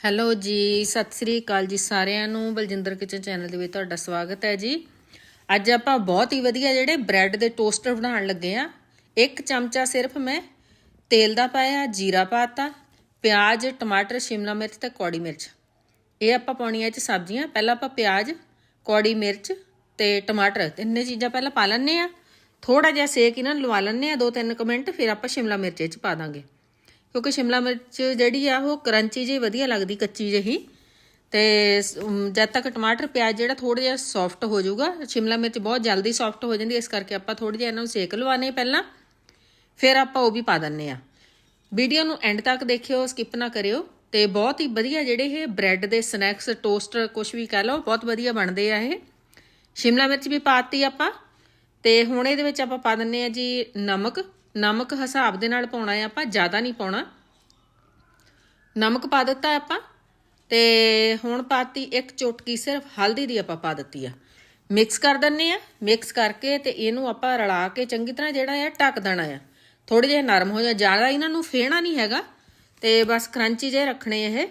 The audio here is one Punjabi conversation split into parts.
ਹੈਲੋ ਜੀ, ਸਤਿ ਸ੍ਰੀ ਅਕਾਲ ਜੀ ਸਾਰਿਆਂ ਨੂੰ। ਬਲਜਿੰਦਰ ਕਿਚਨ ਚੈਨਲ ਦੇ ਵਿੱਚ ਤੁਹਾਡਾ ਸਵਾਗਤ ਹੈ ਜੀ। ਅੱਜ ਆਪਾਂ ਬਹੁਤ ਹੀ ਵਧੀਆ ਜਿਹੜੇ ਬ੍ਰੈਡ ਦੇ ਟੋਸਟਰ ਬਣਾਉਣ ਲੱਗੇ ਆ ਇੱਕ ਚਮਚਾ ਸਿਰਫ ਮੈਂ ਤੇਲ ਦਾ ਪਾਇਆ, ਜੀਰਾ ਪਾਤਾ ਪਿਆਜ਼, ਟਮਾਟਰ, ਸ਼ਿਮਲਾ ਮਿਰਚ ਤੇ ਕੌੜੀ ਮਿਰਚ। ਇਹ ਆਪਾਂ ਪਾਉਣੀਆਂ ਇਹ ਚ ਸਬਜ਼ੀਆਂ। ਪਹਿਲਾਂ ਆਪਾਂ ਪਿਆਜ਼, ਕੌੜੀ ਮਿਰਚ ਤੇ ਟਮਾਟਰ, ਤਿੰਨੇ ਚੀਜ਼ਾਂ ਪਹਿਲਾਂ ਪਾ ਲੈਣੇ ਆ ਥੋੜਾ ਜਿਹਾ ਸੇਕ ਇਹਨਾਂ ਨੂੰ ਲਵਾ ਲੈਣੇ ਆ ਦੋ ਤਿੰਨ ਕੁ ਮਿੰਟ, ਫਿਰ ਆਪਾਂ ਸ਼ਿਮਲਾ ਮਿਰਚ ਇਹ ਚ ਪਾ ਦਾਂਗੇ। ਕਿਉਂਕਿ ਸ਼ਿਮਲਾ ਮਿਰਚ ਜਿਹੜੀ ਆ ਉਹ ਕਰੰਚੀ ਜਿਹੀ ਵਧੀਆ ਲੱਗਦੀ, ਕੱਚੀ ਜਿਹੀ। ਤੇ ਜਦ ਤੱਕ ਟਮਾਟਰ, ਪਿਆਜ਼ ਜਿਹੜਾ ਥੋੜਾ ਜਿਹਾ ਸੌਫਟ ਹੋ ਜਾਊਗਾ, ਸ਼ਿਮਲਾ ਮਿਰਚ ਬਹੁਤ ਜਲਦੀ ਸੌਫਟ ਹੋ ਜਾਂਦੀ ਇਸ ਕਰਕੇ ਆਪਾਂ ਥੋੜਾ ਜਿਹਾ ਇਹਨਾਂ ਨੂੰ ਸੇਕ ਲਵਾਣੇ ਪਹਿਲਾਂ। ਫਿਰ ਆਪਾਂ ਉਹ ਵੀ ਪਾ ਦਿੰਨੇ ਆ। ਵੀਡੀਓ ਨੂੰ ਐਂਡ ਤੱਕ ਦੇਖਿਓ ਸਕਿਪ ਨਾ ਕਰਿਓ। ਤੇ ਬਹੁਤ ਹੀ ਵਧੀਆ ਜਿਹੜੇ ਇਹ ਬ੍ਰੈਡ ਦੇ ਸਨੈਕਸ ਟੋਸਟਰ ਕੁਝ ਵੀ ਕਹਿ ਲਓ, ਬਹੁਤ ਵਧੀਆ ਬਣਦੇ ਆ ਇਹ। ਸ਼ਿਮਲਾ ਮਿਰਚ ਵੀ ਪਾਤੀ ਆਪਾਂ। ਤੇ ਹੁਣ ਇਹਦੇ ਵਿੱਚ ਆਪਾਂ ਪਾ ਦਿੰਨੇ ਆ ਜੀ ਨਮਕ। ਨਮਕ ਹਿਸਾਬ ਦੇ ਨਾਲ ਪਾਉਣਾ ਹੈ ਆਪਾਂ, ਜ਼ਿਆਦਾ ਨਹੀਂ ਪਾਉਣਾ। ਨਮਕ ਪਾ ਦਿੱਤਾ ਆਪਾਂ, ਤੇ ਹੁਣ ਪਾਤੀ ਇੱਕ ਚੁਟਕੀ ਸਿਰਫ ਹਲਦੀ ਦੀ ਆਪਾਂ ਪਾ ਦਿੱਤੀ ਆ। ਮਿਕਸ ਕਰ ਦਿੰਨੇ ਆ ਮਿਕਸ ਕਰਕੇ ਤੇ ਇਹਨੂੰ ਆਪਾਂ ਰਲਾ ਕੇ ਚੰਗੀ ਤਰ੍ਹਾਂ ਜਿਹੜਾ ਆ ਢੱਕ ਦੇਣਾ ਆ ਥੋੜੇ ਜਿਹਾ ਨਰਮ ਹੋ ਜਾ ਜ਼ਿਆਦਾ ਇਹਨਾਂ ਨੂੰ ਫੇਣਾ ਨਹੀਂ ਹੈਗਾ, ਤੇ ਬਸ ਕਰੰਚੀ ਜਿਹੇ ਰੱਖਣੇ ਇਹ।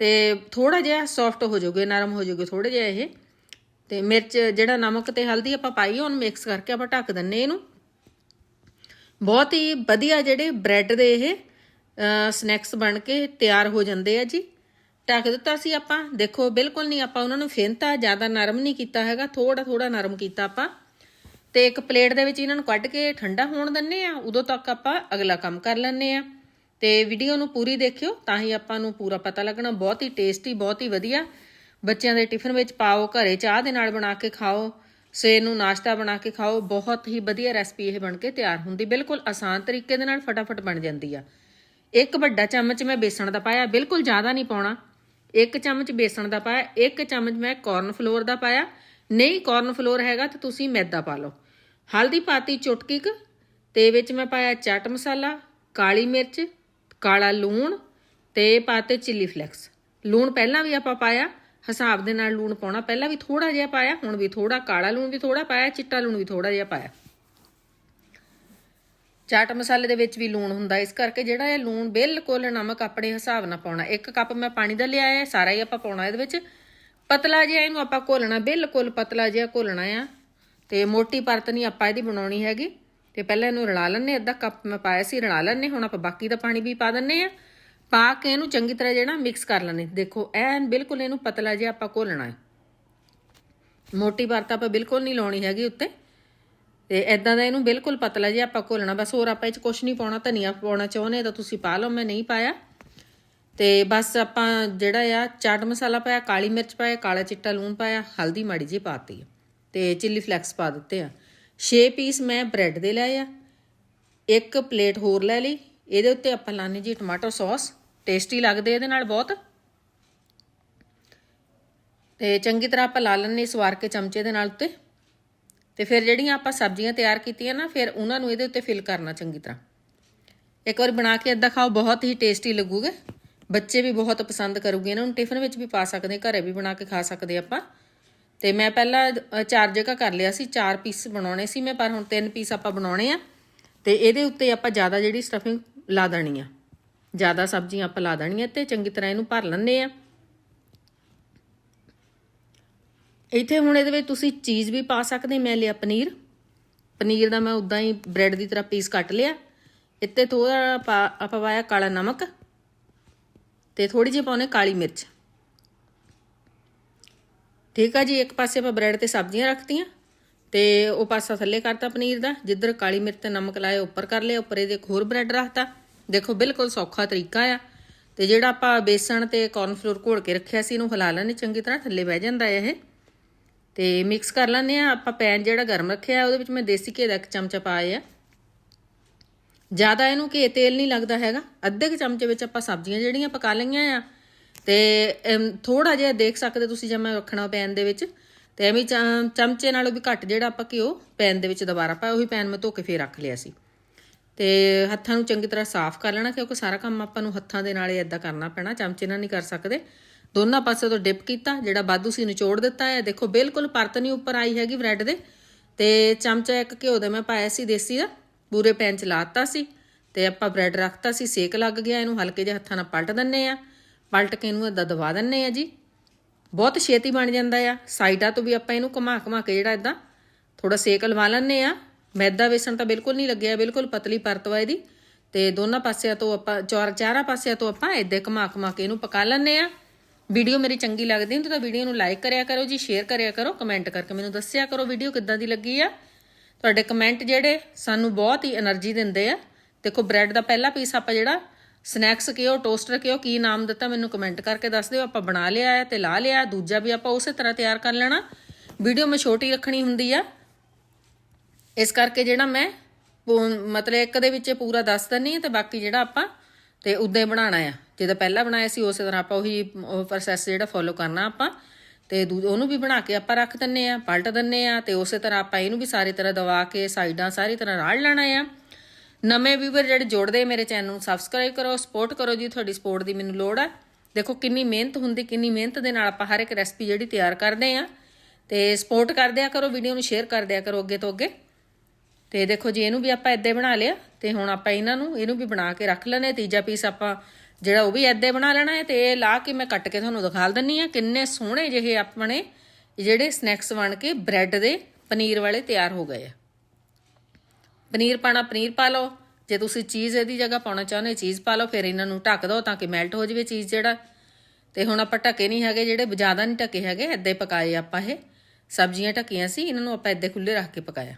ਤੇ ਥੋੜਾ ਜਿਹਾ ਸੌਫਟ ਹੋ ਜਾਊਗੇ, ਨਰਮ ਹੋ ਜਾਊਗੇ ਥੋੜੇ ਜਿਹਾ ਇਹ। ਤੇ ਮਿਰਚ, ਜਿਹੜਾ ਨਮਕ ਤੇ ਹਲਦੀ ਆਪਾਂ ਪਾਈ ਉਹਨੂੰ ਮਿਕਸ ਕਰਕੇ ਆਪਾਂ ਢੱਕ ਦਿੰਨੇ ਇਹਨੂੰ। ਬਹੁਤ ਹੀ ਵਧੀਆ ਜਿਹੜੇ ਬ੍ਰੈਡ ਦੇ ਇਹ ਸਨੈਕਸ ਬਣ ਕੇ ਤਿਆਰ ਹੋ ਜਾਂਦੇ ਆ ਜੀ। ਢੱਕ ਦਿੱਤਾ ਸੀ ਆਪਾਂ। ਦੇਖੋ, ਬਿਲਕੁਲ ਨਹੀਂ ਆਪਾਂ ਉਹਨਾਂ ਨੂੰ ਫੇਨਤਾ ਜ਼ਿਆਦਾ ਨਰਮ ਨਹੀਂ ਕੀਤਾ ਹੈਗਾ। ਥੋੜਾ ਥੋੜਾ ਨਰਮ ਕੀਤਾ ਆਪਾਂ। ਤੇ ਇੱਕ ਪਲੇਟ ਦੇ ਵਿੱਚ ਇਹਨਾਂ ਨੂੰ ਕੱਢ ਕੇ ਠੰਡਾ ਹੋਣ ਦਿੰਨੇ ਆ। ਉਦੋਂ ਤੱਕ ਆਪਾਂ ਅਗਲਾ ਕੰਮ ਕਰ ਲੈਣੇ ਆ। ਤੇ ਵੀਡੀਓ ਨੂੰ ਪੂਰੀ ਦੇਖਿਓ, ਤਾਂ ਹੀ ਆਪਾਂ ਨੂੰ ਪੂਰਾ ਪਤਾ ਲੱਗਣਾ। ਬਹੁਤ ਹੀ ਟੇਸਟੀ ਬਹੁਤ ਹੀ ਵਧੀਆ। ਬੱਚਿਆਂ ਦੇ ਟਿਫਨ ਵਿੱਚ ਪਾਓ, ਘਰੇ ਚਾਹ ਦੇ ਨਾਲ ਬਣਾ ਕੇ ਖਾਓ। ਸਵੇਰ ਨੂੰ ਨਾਸ਼ਤਾ ਬਣਾ ਕੇ ਖਾਓ, ਬਹੁਤ ਹੀ ਵਧੀਆ ਰੈਸਪੀ ਇਹ ਬਣ ਕੇ ਤਿਆਰ ਹੁੰਦੀ, ਬਿਲਕੁਲ ਆਸਾਨ ਤਰੀਕੇ ਦੇ ਨਾਲ ਫਟਾਫਟ ਬਣ ਜਾਂਦੀ ਆ। ਇੱਕ ਵੱਡਾ ਚਮਚ ਮੈਂ ਬੇਸਣ ਦਾ ਪਾਇਆ, ਬਿਲਕੁਲ ਜ਼ਿਆਦਾ ਨਹੀਂ ਪਾਉਣਾ। ਇੱਕ ਚਮਚ ਬੇਸਣ ਦਾ ਪਾਇਆ, ਇੱਕ ਚਮਚ ਮੈਂ ਕਾਰਨ ਫਲੋਰ ਦਾ ਪਾਇਆ। ਨਹੀਂ ਕਾਰਨ ਫਲੋਰ ਹੈਗਾ ਤਾਂ ਤੁਸੀਂ ਮੈਦਾ ਪਾ ਲਓ। ਹਲਦੀ ਪਾਤੀ ਚੁਟਕੀ ਕੁ, ਤੇ ਵਿੱਚ ਮੈਂ ਪਾਇਆ ਚਾਟ ਮਸਾਲਾ, ਕਾਲੀ ਮਿਰਚ, ਕਾਲਾ ਲੂਣ, ਤੇ ਪਾਤੇ ਚਿੱਲੀ ਫਲੈਕਸ ਲੂਣ ਪਹਿਲਾਂ ਵੀ ਆਪਾਂ ਪਾਇਆ ਹਿਸਾਬ ਦੇ ਨਾਲ ਲੂਣ ਪਾਉਣਾ। ਪਹਿਲਾਂ ਵੀ ਥੋੜਾ ਜਿਹਾ ਪਾਇਆ, ਹੁਣ ਵੀ ਥੋੜਾ ਕਾਲਾ ਲੂਣ ਵੀ ਥੋੜਾ ਪਾਇਆ, ਚਿੱਟਾ ਲੂਣ ਵੀ ਥੋੜਾ ਜਿਹਾ ਪਾਇਆ। ਚਾਟ ਮਸਾਲੇ ਦੇ ਵਿੱਚ ਵੀ ਲੂਣ ਹੁੰਦਾ ਇਸ ਕਰਕੇ ਜਿਹੜਾ ਇਹ ਲੂਣ ਬਿਲਕੁਲ ਨਮਕ ਆਪਣੇ ਹਿਸਾਬ ਨਾਲ ਪਾਉਣਾ। ਇੱਕ ਕੱਪ ਮੈਂ ਪਾਣੀ ਦਾ ਲਿਆ ਹੈ, ਸਾਰਾ ਹੀ ਆਪਾਂ ਪਾਉਣਾ ਇਹਦੇ ਵਿੱਚ। ਪਤਲਾ ਜਿਹਾ ਇਹਨੂੰ ਆਪਾਂ ਘੋਲਣਾ, ਬਿਲਕੁਲ ਪਤਲਾ ਜਿਹਾ ਘੋਲਣਾ ਆ। ਤੇ ਮੋਟੀ ਪਰਤ ਨਹੀਂ ਆਪਾਂ ਇਹਦੀ ਬਣਾਉਣੀ ਹੈਗੀ। ਤੇ ਪਹਿਲਾਂ ਇਹਨੂੰ ਰਲਾ ਲੈਣੇ ਅੱਧਾ ਕੱਪ ਮੈਂ ਪਾਇਆ ਸੀ, ਰਲਾ ਲੈਣੇ ਹੁਣ ਆਪਾਂ ਬਾਕੀ ਦਾ ਪਾਣੀ ਵੀ ਪਾ ਦਿੰਨੇ ਆ ਪਾ ਕੇ ਇਹਨੂੰ ਚੰਗੀ ਤਰ੍ਹਾਂ ਜਿਹੜਾ ਮਿਕਸ ਕਰ ਲੈਣੇ ਦੇਖੋ, ਐਨ ਬਿਲਕੁਲ ਇਹਨੂੰ ਪਤਲਾ ਜਿਹਾ ਆਪਾਂ ਘੋਲਣਾ ਹੈ। ਮੋਟੀ ਵਰਤ ਆਪਾਂ ਬਿਲਕੁਲ ਨਹੀਂ ਲਾਉਣੀ ਹੈਗੀ ਉੱਤੇ। ਤੇ ਐਦਾਂ ਦਾ ਇਹਨੂੰ ਬਿਲਕੁਲ ਪਤਲਾ ਜਿਹਾ ਆਪਾਂ ਘੋਲਣਾ। ਬਸ ਹੋਰ ਆਪਾਂ ਇਹ ਚ ਕੁਝ ਨਹੀਂ ਪਾਉਣਾ, ਧਨੀਆ ਪਾਉਣਾ ਚਾਹੁੰਦੇ ਤਾਂ ਤੁਸੀਂ ਪਾ ਲਓ, ਮੈਂ ਨਹੀਂ ਪਾਇਆ। ਤੇ ਬਸ ਆਪਾਂ ਜਿਹੜਾ ਆ, ਚਾਟ ਮਸਾਲਾ ਪਾਇਆ, ਕਾਲੀ ਮਿਰਚ ਪਾਇਆ, ਕਾਲਾ ਚਿੱਟਾ ਲੂਣ ਪਾਇਆ, ਹਲਦੀ ਮਾੜੀ ਜਿਹੀ ਪਾਤੀ ਤੇ ਚਿੱਲੀ ਫਲੈਕਸ ਪਾ ਦਿੱਤੇ ਆ। 6 ਪੀਸ ਮੈਂ ਬ੍ਰੈਡ ਦੇ ਲਏ ਆ। ਇੱਕ ਪਲੇਟ ਹੋਰ ਲੈ ਲਈ। ਇਹਦੇ ਉੱਤੇ ਆਪਾਂ ਲਾਣੇ ਜੀ ਟਮਾਟੋ ਸੌਸ ਟੇਸਟੀ ਲੱਗਦੇ ਇਹਦੇ ਨਾਲ ਬਹੁਤ। ਤੇ ਚੰਗੀ ਤਰ੍ਹਾਂ ਆਪਾਂ ਲਾ ਲੈਣੇ ਸਵਾਰ ਕੇ ਚਮਚੇ ਦੇ ਨਾਲ ਉੱਤੇ। ਤੇ ਫਿਰ ਜਿਹੜੀਆਂ ਆਪਾਂ ਸਬਜ਼ੀਆਂ ਤਿਆਰ ਕੀਤੀਆਂ ਨਾ, ਫਿਰ ਉਹਨਾਂ ਨੂੰ ਇਹਦੇ ਉੱਤੇ ਫਿਲ ਕਰਨਾ ਚੰਗੀ ਤਰ੍ਹਾਂ। ਇੱਕ ਵਾਰ ਬਣਾ ਕੇ ਇਦਾਂ ਖਾਓ, ਬਹੁਤ ਹੀ ਟੇਸਟੀ ਲੱਗੂਗੇ। ਬੱਚੇ ਵੀ ਬਹੁਤ ਪਸੰਦ ਕਰੂਗੇ ਇਹਨਾਂ ਨੂੰ ਟਿਫਨ ਵਿੱਚ ਵੀ ਪਾ ਸਕਦੇ, ਘਰੇ ਵੀ ਬਣਾ ਕੇ ਖਾ ਸਕਦੇ ਆਪਾਂ। ਤੇ ਮੈਂ ਪਹਿਲਾਂ ਚਾਰ ਜਗ੍ਹਾ ਕਰ ਲਿਆ ਸੀ, ਚਾਰ ਪੀਸ ਬਣਾਉਣੇ ਸੀ ਮੈਂ, ਪਰ ਹੁਣ ਤਿੰਨ ਪੀਸ ਆਪਾਂ ਬਣਾਉਣੇ ਆ। ਤੇ ਇਹਦੇ ਉੱਤੇ ਆਪਾਂ ਜ਼ਿਆਦਾ ਜਿਹੜੀ ਸਟਫਿੰਗ ਲਾ ਦੇਣੀ ਆ। ਜ਼ਿਆਦਾ ਸਬਜ਼ੀਆਂ ਆਪਾਂ ਲਾ ਦੇਣੀਆਂ ਤੇ ਚੰਗੀ ਤਰ੍ਹਾਂ ਇਹਨੂੰ ਭਰ ਲੈਣੇ ਆ ਇੱਥੇ ਹੁਣ ਇਹਦੇ ਵਿੱਚ ਤੁਸੀਂ ਚੀਜ਼ ਵੀ ਪਾ ਸਕਦੇ ਮੈਂ ਲਿਆ ਪਨੀਰ। ਪਨੀਰ ਦਾ ਮੈਂ ਉਦਾਂ ਹੀ ਬ੍ਰੈਡ ਦੀ ਤਰ੍ਹਾਂ ਪੀਸ ਕੱਟ ਲਿਆ। ਇੱਥੇ ਥੋੜਾ ਆਪਾਂ ਪਾਇਆ ਕਾਲਾ ਨਮਕ ਤੇ ਥੋੜੀ ਜਿਹੀ ਪਾਉਨੇ ਕਾਲੀ ਮਿਰਚ। ਠੀਕ ਆ ਜੀ, ਇੱਕ ਪਾਸੇ ਆਪਾਂ ਬ੍ਰੈਡ ਤੇ ਸਬਜ਼ੀਆਂ ਰੱਖਤੀਆਂ ਤੇ ਉਹ ਪਾਸਾ ਥੱਲੇ ਕਰਤਾ ਪਨੀਰ ਦਾ। ਜਿੱਧਰ ਕਾਲੀ ਮਿਰਚ ਤੇ ਨਮਕ ਲਾਇਆ, ਉੱਪਰ ਕਰ ਲਿਆ। ਉੱਪਰ ਇਹਦੇ ਇੱਕ ਹੋਰ ਬ੍ਰੈਡ ਰੱਖਤਾ। ਦੇਖੋ, ਬਿਲਕੁਲ ਸੌਖਾ ਤਰੀਕਾ ਆ। ਤੇ ਜਿਹੜਾ ਆਪਾਂ ਬੇਸਣ ਤੇ ਕੌਰਨਫਲੋਰ ਘੋਲ ਕੇ ਰੱਖਿਆ ਸੀ, ਇਹਨੂੰ ਹਿਲਾ ਲੈਣੇ ਚੰਗੀ ਤਰ੍ਹਾਂ ਥੱਲੇ ਬਹਿ ਜਾਂਦਾ ਇਹ। ਤੇ ਮਿਕਸ ਕਰ ਲੈਂਦੇ ਆ, ਆਪਾਂ ਪੈਨ ਜਿਹੜਾ ਗਰਮ ਰੱਖਿਆ ਉਹਦੇ ਵਿੱਚ ਮੈਂ ਦੇਸੀ ਘੇ ਦਾ ਇੱਕ ਚਮਚਾ ਪਾਇਆ ਆ ਜ਼ਿਆਦਾ ਇਹਨੂੰ ਘੇ ਤੇਲ ਨਹੀਂ ਲੱਗਦਾ ਹੈਗਾ। ਅੱਧੇ ਕੁ ਚਮਚੇ ਵਿੱਚ ਆਪਾਂ ਸਬਜ਼ੀਆਂ ਜਿਹੜੀਆਂ ਪਕਾ ਲਈਆਂ ਆ। ਤੇ ਥੋੜਾ ਜਿਹਾ ਦੇਖ ਸਕਦੇ ਤੁਸੀਂ ਜੇ ਮੈਂ ਰੱਖਣਾ ਪੈਨ ਦੇ ਵਿੱਚ। ਤੇ ਐਵੇਂ ਚਮਚੇ ਨਾਲੋਂ ਵੀ ਘੱਟ ਜਿਹੜਾ ਆਪਾਂ ਘਿਓ ਪੈਨ ਦੇ ਵਿੱਚ ਦੁਬਾਰਾ ਪਾਇਆ, ਉਹੀ ਪੈਨ ਮੈਂ ਧੋ ਕੇ ਫੇਰ ਰੱਖ ਲਿਆ ਸੀ। ਤੇ ਹੱਥਾਂ ਨੂੰ ਚੰਗੀ ਤਰ੍ਹਾਂ ਸਾਫ਼ ਕਰ ਲੈਣਾ, ਕਿਉਂਕਿ ਸਾਰਾ ਕੰਮ ਆਪਾਂ ਨੂੰ ਹੱਥਾਂ ਦੇ ਨਾਲ ਹੀ ਇਦਾਂ ਕਰਨਾ ਪੈਣਾ, ਚਮਚੇ ਨਾਲ ਨਹੀਂ ਕਰ ਸਕਦੇ। ਦੋਨਾਂ ਪਾਸੇ ਤੋਂ ਡਿਪ ਕੀਤਾ, ਜਿਹੜਾ ਬਾਦੂ ਸੀ ਨਿਚੋੜ ਦਿੱਤਾ ਹੈ। ਦੇਖੋ, ਬਿਲਕੁਲ ਪਰਤ ਨਹੀਂ ਉੱਪਰ ਆਈ ਹੈਗੀ ਬ੍ਰੈਡ ਦੇ। ਤੇ ਚਮਚਾ ਇੱਕ ਘਿਓ ਦਾ ਮੈਂ ਪਾਇਆ ਸੀ ਦੇਸੀ ਦਾ, ਪੂਰੇ ਪੈਨ ਚ ਲਾਤਾ ਸੀ। ਤੇ ਆਪਾਂ ਬ੍ਰੈਡ ਰੱਖਤਾ ਸੀ, ਸੇਕ ਲੱਗ ਗਿਆ ਇਹਨੂੰ, ਹਲਕੇ ਜਿਹੇ ਹੱਥਾਂ ਨਾਲ ਪਲਟ ਦਿੰਨੇ ਆ। ਪਲਟ ਕੇ ਇਹਨੂੰ ਇਦਾਂ ਦਬਾ ਦਿੰਨੇ ਆ ਜੀ। ਬਹੁਤ ਛੇਤੀ ਬਣ ਜਾਂਦਾ ਆ। ਸਾਈਡਾਂ ਤੋਂ ਵੀ ਆਪਾਂ ਇਹਨੂੰ ਘੁਮਾ ਘੁਮਾ ਕੇ ਜਿਹੜਾ ਇਦਾਂ ਥੋੜਾ ਸੇਕ ਲਵਾ ਲੈਣੇ ਆ। ਮੈਦਾ ਵੇਸਣ ਤਾਂ ਬਿਲਕੁਲ ਨਹੀਂ ਲੱਗਿਆ, ਬਿਲਕੁਲ ਪਤਲੀ ਪਰਤ ਵਾ ਇਹਦੀ। ਤੇ ਦੋਨਾਂ ਪਾਸਿਆਂ ਤੋਂ ਆਪਾਂ, ਚਾਰ, ਚਾਰਾਂ ਪਾਸਿਆਂ ਤੋਂ ਆਪਾਂ ਇਦਾਂ ਘਮਾ ਘਮਾ ਕੇ ਇਹਨੂੰ ਪਕਾ ਲੈਂਦੇ ਆ ਵੀਡੀਓ ਮੇਰੀ ਚੰਗੀ ਲੱਗਦੀ ਹੈ ਤਾਂ ਵੀਡੀਓ ਨੂੰ ਲਾਈਕ ਕਰਿਆ ਕਰੋ ਜੀ, ਸ਼ੇਅਰ ਕਰਿਆ ਕਰੋ, ਕਮੈਂਟ ਕਰਕੇ ਮੈਨੂੰ ਦੱਸਿਆ ਕਰੋ ਵੀਡੀਓ ਕਿੱਦਾਂ ਦੀ ਲੱਗੀ ਆ। ਤੁਹਾਡੇ ਕਮੈਂਟ ਜਿਹੜੇ ਸਾਨੂੰ ਬਹੁਤ ਹੀ એનર્ਜੀ ਦਿੰਦੇ ਆ। ਦੇਖੋ, ਬ੍ਰੈਡ ਦਾ ਪਹਿਲਾ ਪੀਸ ਆਪਾਂ ਜਿਹੜਾ ਸਨੈਕਸ ਕਿਉ ਟੋਸਟਰ ਕਿਉਂ ਕੀ ਨਾਮ ਦਿੱਤਾ ਮੈਨੂੰ ਕਮੈਂਟ ਕਰਕੇ ਦੱਸ ਦਿਓ। ਆਪਾਂ ਬਣਾ ਲਿਆ ਹੈ ਤੇ ਲਾ ਲਿਆ ਦੂਜਾ ਵੀ ਆਪਾਂ ਉਸੇ ਤਰ੍ਹਾਂ ਤਿਆਰ ਕਰ ਲੈਣਾ। ਵੀਡੀਓ ਮੈਂ ਛੋਟੀ ਰੱਖਣੀ ਹੁੰਦੀ ਆ। ਇਸ ਕਰਕੇ ਜਿਹੜਾ ਮੈਂ ਪੂ- ਮਤਲਬ ਇੱਕ ਦੇ ਵਿੱਚ ਪੂਰਾ ਦੱਸ ਦਿੰਨੀ ਆ ਤੇ ਬਾਕੀ ਜਿਹੜਾ ਆਪਾਂ ਤੇ ਉਦਾਂ ਹੀ ਬਣਾਉਣਾ ਆ। ਜਿਹਦਾ ਪਹਿਲਾਂ ਬਣਾਇਆ ਸੀ, ਉਸੇ ਤਰ੍ਹਾਂ ਆਪਾਂ ਉਹੀ ਪ੍ਰੋਸੈਸ ਜਿਹੜਾ ਫੋਲੋ ਕਰਨਾ ਆਪਾਂ। ਤੇ ਦੂ- ਉਹਨੂੰ ਵੀ ਬਣਾ ਕੇ ਆਪਾਂ ਰੱਖ ਦਿੰਨੇ ਆ ਪਲਟ ਦਿੰਨੇ ਆ ਤੇ ਉਸੇ ਤਰ੍ਹਾਂ ਆਪਾਂ ਇਹਨੂੰ ਵੀ ਸਾਰੀ ਤਰ੍ਹਾਂ ਦਵਾ ਕੇ, ਸਾਈਡਾਂ ਸਾਰੀ ਤਰ੍ਹਾਂ ਰਾੜ ਲੈਣਾ ਆ। ਨਵੇਂ ਵੀਵਰ ਜਿਹੜੇ ਜੁੜਦੇ ਮੇਰੇ ਚੈਨਲ ਨੂੰ ਸਬਸਕ੍ਰਾਈਬ ਕਰੋ ਸਪੋਰਟ ਕਰੋ ਜੀ, ਤੁਹਾਡੀ ਸਪੋਰਟ ਦੀ ਮੈਨੂੰ ਲੋੜ ਆ। ਦੇਖੋ ਕਿੰਨੀ ਮਿਹਨਤ ਹੁੰਦੀ, ਕਿੰਨੀ ਮਿਹਨਤ ਦੇ ਨਾਲ ਆਪਾਂ ਹਰ ਇੱਕ ਰੈਸਪੀ ਜਿਹੜੀ ਤਿਆਰ ਕਰਦੇ ਆ ਤੇ ਸਪੋਰਟ ਕਰ ਦਿਆ ਕਰੋ ਵੀਡੀਓ ਨੂੰ ਸ਼ੇਅਰ ਕਰ ਦਿਆ ਕਰੋ ਅੱਗੇ ਤੋਂ ਅੱਗੇ। ਤੇ ਦੇਖੋ ਜੀ, ਇਹਨੂੰ ਵੀ ਆਪਾਂ ਏਦਾਂ ਬਣਾ ਲਿਆ ਤੇ ਹੁਣ ਆਪਾਂ ਇਹਨਾਂ ਨੂੰ ਇਹਨੂੰ ਵੀ ਬਣਾ ਕੇ ਰੱਖ ਲੈਣੇ ਤੀਜਾ ਪੀਸ ਆਪਾਂ ਜਿਹੜਾ ਉਹ ਵੀ ਏਦਾਂ ਹੀ ਬਣਾ ਲੈਣਾ ਹੈ ਤੇ ਇਹ ਲਾ ਕੇ ਮੈਂ ਕੱਟ ਕੇ ਤੁਹਾਨੂੰ ਦਿਖਾ ਦਿੰਨੀ ਆ ਕਿੰਨੇ ਸੋਹਣੇ ਜਿਹੇ ਆਪਣੇ ਜਿਹੜੇ ਸਨੈਕਸ ਬਣ ਕੇ ਬ੍ਰੈਡ ਦੇ ਪਨੀਰ ਵਾਲੇ ਤਿਆਰ ਹੋ ਗਏ ਆ। ਪਨੀਰ ਪਾਣਾ, ਪਨੀਰ ਪਾ ਲਓ। ਜੇ ਤੁਸੀਂ ਚੀਜ਼ ਇਹਦੀ ਜਗ੍ਹਾ ਪਾਉਣਾ ਚਾਹੁੰਦੇ ਚੀਜ਼ ਪਾ ਲਓ, ਫਿਰ ਇਹਨਾਂ ਨੂੰ ਢੱਕ ਦਿਓ ਤਾਂ ਕਿ ਮੈਲਟ ਹੋ ਜਾਵੇ ਚੀਜ਼ ਜਿਹੜਾ। ਤੇ ਹੁਣ ਆਪਾਂ ਢੱਕੇ ਨਹੀਂ ਹੈਗੇ, ਜਿਹੜੇ ਜ਼ਿਆਦਾ ਨਹੀਂ ਢੱਕੇ ਹੈਗੇ ਏਦਾਂ ਹੀ ਪਕਾਏ ਆਪਾਂ ਇਹ। ਸਬਜ਼ੀਆਂ ਢੱਕੀਆਂ ਸੀ, ਇਹਨਾਂ ਨੂੰ ਆਪਾਂ ਏਦਾਂ ਖੁੱਲੇ ਰੱਖ ਕੇ ਪਕਾਇਆ।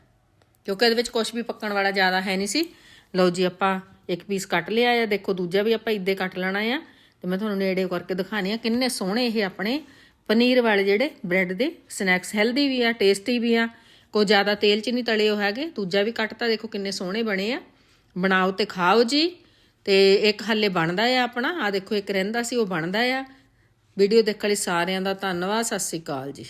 ਕਿਉਂਕਿ ਇਹਦੇ ਵਿੱਚ ਕੁਝ ਵੀ ਪੱਕਣ ਵਾਲਾ ਜ਼ਿਆਦਾ ਹੈ ਨਹੀਂ ਸੀ। ਲਓ ਜੀ, ਆਪਾਂ ਇੱਕ ਪੀਸ ਕੱਟ ਲਿਆ ਆ। ਦੇਖੋ, ਦੂਜਾ ਵੀ ਆਪਾਂ ਇੱਦੇ ਕੱਟ ਲੈਣਾ ਆ। ਤੇ ਮੈਂ ਤੁਹਾਨੂੰ ਨੇੜੇ ਕਰਕੇ ਦਿਖਾਣੀ ਆ ਕਿੰਨੇ ਸੋਹਣੇ ਇਹ ਆਪਣੇ ਪਨੀਰ ਵਾਲੇ ਜਿਹੜੇ ਬ੍ਰੈਡ ਦੇ ਸਨੈਕਸ ਹੈਲਦੀ ਵੀ ਆ ਟੇਸਟੀ ਵੀ ਆ। ਕੋਈ ਜ਼ਿਆਦਾ ਤੇਲ 'ਚ ਨਹੀਂ ਤਲੇ ਹੋ ਹੈਗੇ। ਦੂਜਾ ਵੀ ਕੱਟਤਾ ਦੇਖੋ ਕਿੰਨੇ ਸੋਹਣੇ ਬਣੇ ਆ। ਬਣਾਓ ਤੇ ਖਾਓ ਜੀ। ਤੇ ਇੱਕ ਹੱਲੇ ਬਣਦਾ ਆ ਆਪਣਾ। ਆ ਦੇਖੋ, ਇੱਕ ਰਹਿੰਦਾ ਸੀ, ਉਹ ਬਣਦਾ ਆ। ਵੀਡੀਓ ਦੇਖਣ ਲਈ ਸਾਰਿਆਂ ਦਾ ਧੰਨਵਾਦ। ਸਤਿ ਸ੍ਰੀ ਅਕਾਲ ਜੀ।